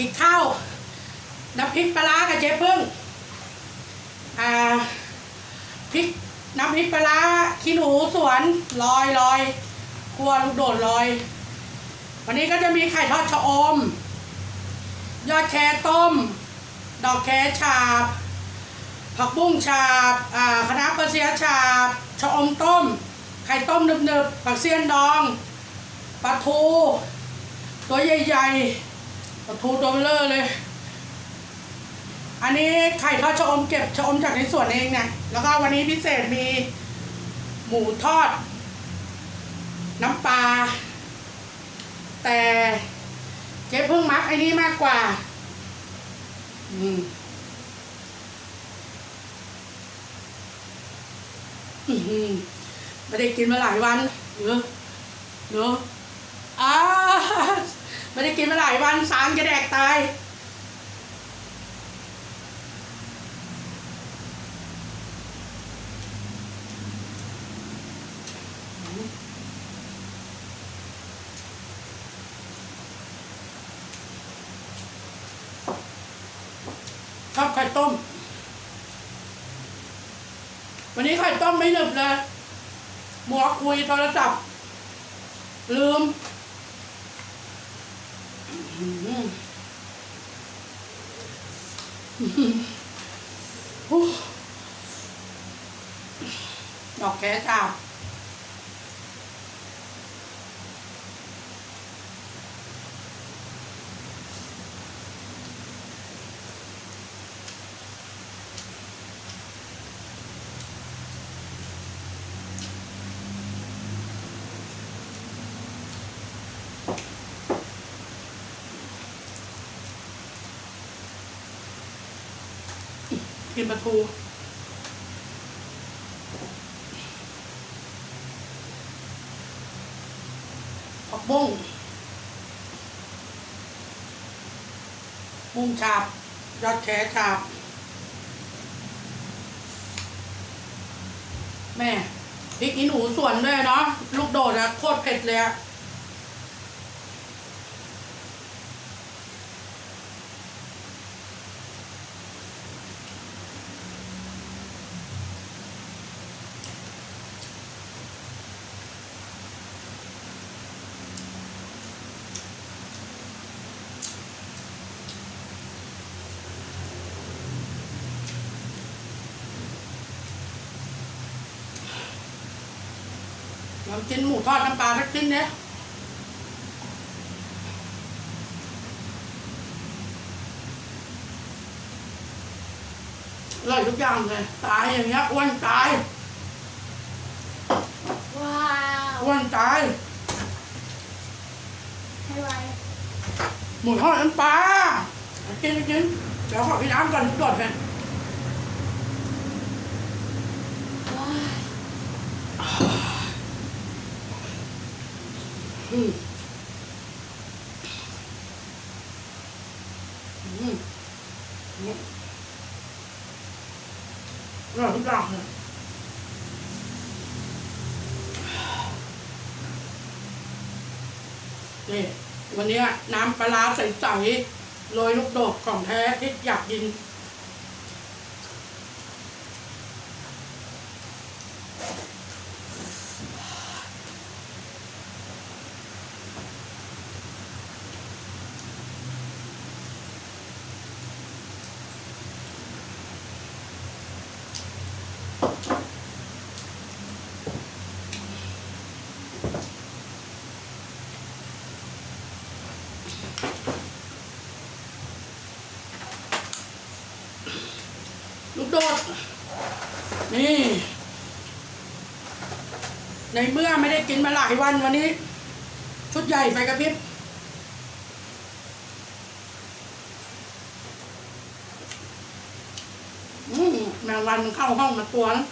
กินข้าวน้ำพริกปลากับเจ๊พึ่งอ่าพริกน้ำพริกปลาขี้หนูสวนลอยลอยครัวลูกโดดลอย วันนี้ก็จะมีไข่ทอดชะอม ยอดแครต้ม ดอกแครฉาบ ผักบุ้งฉาบอ่าคณะเปอร์เซียฉาบชะอมต้ม ไข่ต้มหนึบๆผักเสี้ยนดองปลาทูตัวใหญ่ๆ ลาทูตัวเบลอเลย อันนี้ไข่ทอดชะอมเก็บชะอมจากในสวนเองเนี่ย แล้วก็วันนี้พิเศษมี หมูทอด น้ำปลา แต่เจ๊เพิ่งมักไอ้นี่มากกว่า อืมอื้อหือไม่ได้กินมาหลายวันเนอะเนอะอ้า ไม่ได้กินมาหลายวันสารจะแดกตายชอบไข่ต้ม วันนี้ไข่ต้มไม่หนึบเลยหมัวคุยโทรศัพท์ ลืม ออเคจ้า กินปลาทูผักบุ้งบุ้งฉาบยอดแขฉาบ แม่พริกอีหนูส่วนด้วยเนาะลูกโดดอะโคตรเผ็ดเลยอะ ลองกินหมูทอดน้ำปลาสักชิ้นเนี่ยอร่อยทุกอย่างเลย ตายอย่างเงี้ยอ้วนตาย ว้าวอ้วนตาย ให้ไวหมูทอดน้ำปลากินกินเดี๋ยวขอกินน้ำก่อนก่อนไปว้ อืมอืมอืมอร่อยทุกอย่างเลยนี่วันนี้น้ำปลาร้าใสๆโรยลูกโดดของแท้ที่อยากกิน ลูกโดด นี่ ในเมื่อไม่ได้กินมาหลายวันวันนี้ ชุดใหญ่ไฟกระพริบอืมแมงวันมันเข้าห้องมาตัวนะ